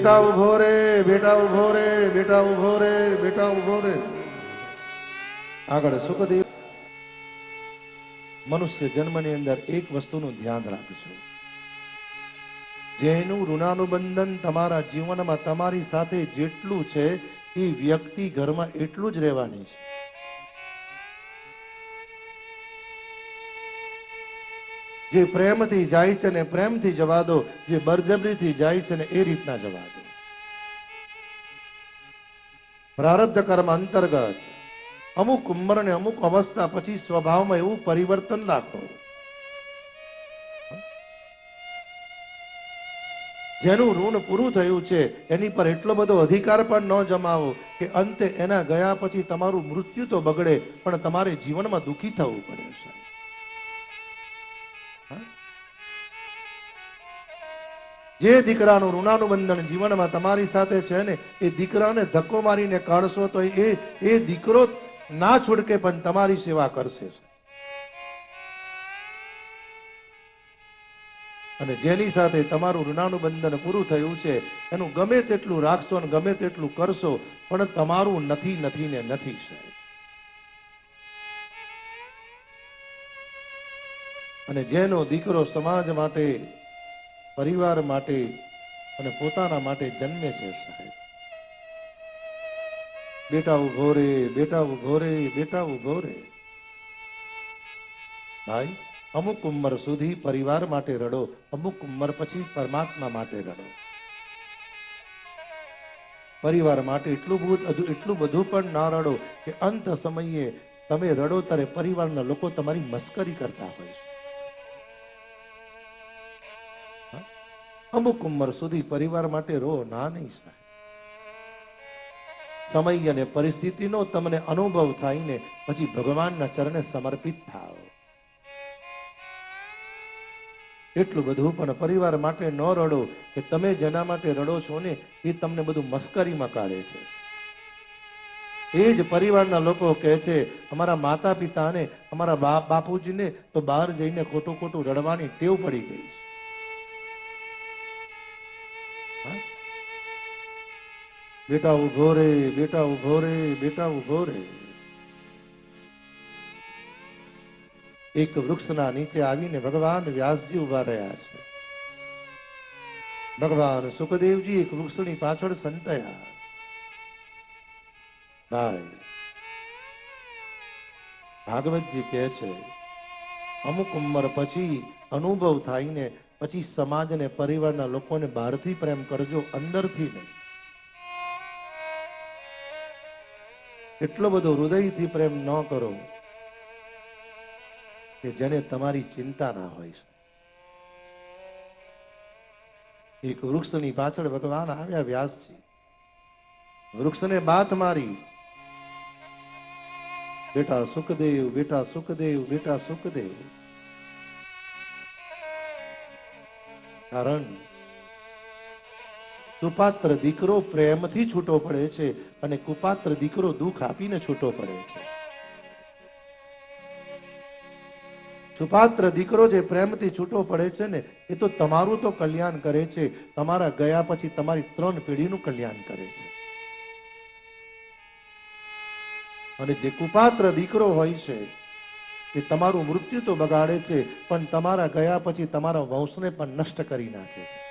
બેટા ઊભો રે બેટા ઊભો રે બેટા ઊભો રે બેટા ઊભો રે આગળ સુખદેવ. મનુષ્ય જન્મની અંદર એક વસ્તુનું ધ્યાન રાખજો. જેનું ઋણાનુબંધન તમારા જીવનમાં તમારી સાથે જેટલું છે, એ વ્યક્તિ ઘરમાં એટલું જ રહેવાની છે. જે પ્રેમથી જાય છે ને પ્રેમથી જવા દો, જે બરજબરીથી જાય છે ને એ રીતના જવા દો. પ્રારબ્ધ કર્મ અંતર્ગત અમુક ઉંમર ને અમુક અવસ્થા પછી સ્વભાવમાં એવું પરિવર્તન રાખો. જેનું ઋણ પૂરું થયું છે, એની પર એટલો બધો અધિકાર પણ ન જમાવો કે અંતે એના ગયા પછી તમારું મૃત્યુ તો બગડે, પણ તમારે જીવનમાં દુઃખી થવું પડે છે. જે દીકરાનું ઋણાનુબંધન જીવનમાં તમારી સાથે છે ને, એ દીકરાને ધક્કો મારીને કાઢશો તો એ એ દીકરો ના છૂટકે પણ તમારી સેવા કરશે. અને જેની સાથે તમારું ઋણાનુબંધન પૂરું થયું છે, એનું ગમે તેટલું રાખશો અને ગમે તેટલું કરશો, પણ તમારું નથી નથી ને નથી સાહેબ. અને જેનો દીકરો સમાજ માટે, પરિવાર માટે અને પોતાના માટે જન્મે છે સાહેબ. બેટા ઊભો રે બેટા ઊભો રે બેટા ઊભો રે ભાઈ, અમુક ઉંમર સુધી પરિવાર માટે રડો, અમુક ઉંમર પછી પરમાત્મા માટે રડો. પરિવાર માટે એટલું બધું એટલું બધું પણ ના રડો કે અંત સમયે તમે રડો ત્યારે પરિવારના લોકો તમારી મસ્કરી કરતા હોય છે. અમુક ઉંમર સુધી પરિવાર માટે રો ના નહીં સાહેબ. સમય અને પરિસ્થિતિનો તમને અનુભવ થાય પછી ભગવાનના ચરણે સમર્પિત થાવ એટલું બધું પણ પરિવાર માટે ન રડો કે તમે જેના માટે રડો છો ને એ તમને બધું મસ્કરીમાં કાઢે છે. એ જ પરિવારના લોકો કહે છે, અમારા માતા પિતાને અમારા બાપ બાપુજીને તો બહાર જઈને ખોટું ખોટું રડવાની ટેવ પડી ગઈ છે. બેટા ઊભો રે, બેટા ઊભો રે, બેટા ઊભો રે. એક વૃક્ષના નીચે આવીને ભગવાન વ્યાસજી ઊભા રહ્યા છે. ભગવાન સુખદેવજી એક વૃક્ષની પાછળ સંતયા. ભાઈ, ભાગવતજી કહે છે, અમુક ઉંમર પછી અનુભવ થાય ને પછી સમાજ અને પરિવારના લોકોને બહારથી પ્રેમ કરજો, અંદરથી નહીં. એટલો બધો હૃદયથી પ્રેમ ન કરો કે જેને તમારી ચિંતા ના હોય એક વૃક્ષની પાછળ ભગવાન આવ્યા વ્યાસજી. વૃક્ષને બાત મારી. બેટા સુખદેવ બેટા સુખદેવ બેટા સુખદેવ. કારણ સુપાત્ર દીકરો પ્રેમથી છૂટો પડે છે અને કુપાત્ર દીકરો દુઃખ આપીને છૂટો પડે છે. સુપાત્ર દીકરો જે પ્રેમથી છૂટો પડે છે ને, એ તો તમારું તો કલ્યાણ કરે છે. તમારા ગયા પછી તમારી ત્રણ પેઢીનું કલ્યાણ કરે છે. અને જે કુપાત્ર દીકરો હોય છે, એ તમારું મૃત્યુ તો બગાડે છે, પણ તમારા ગયા પછી તમારા વંશને પણ નષ્ટ કરી નાખે છે.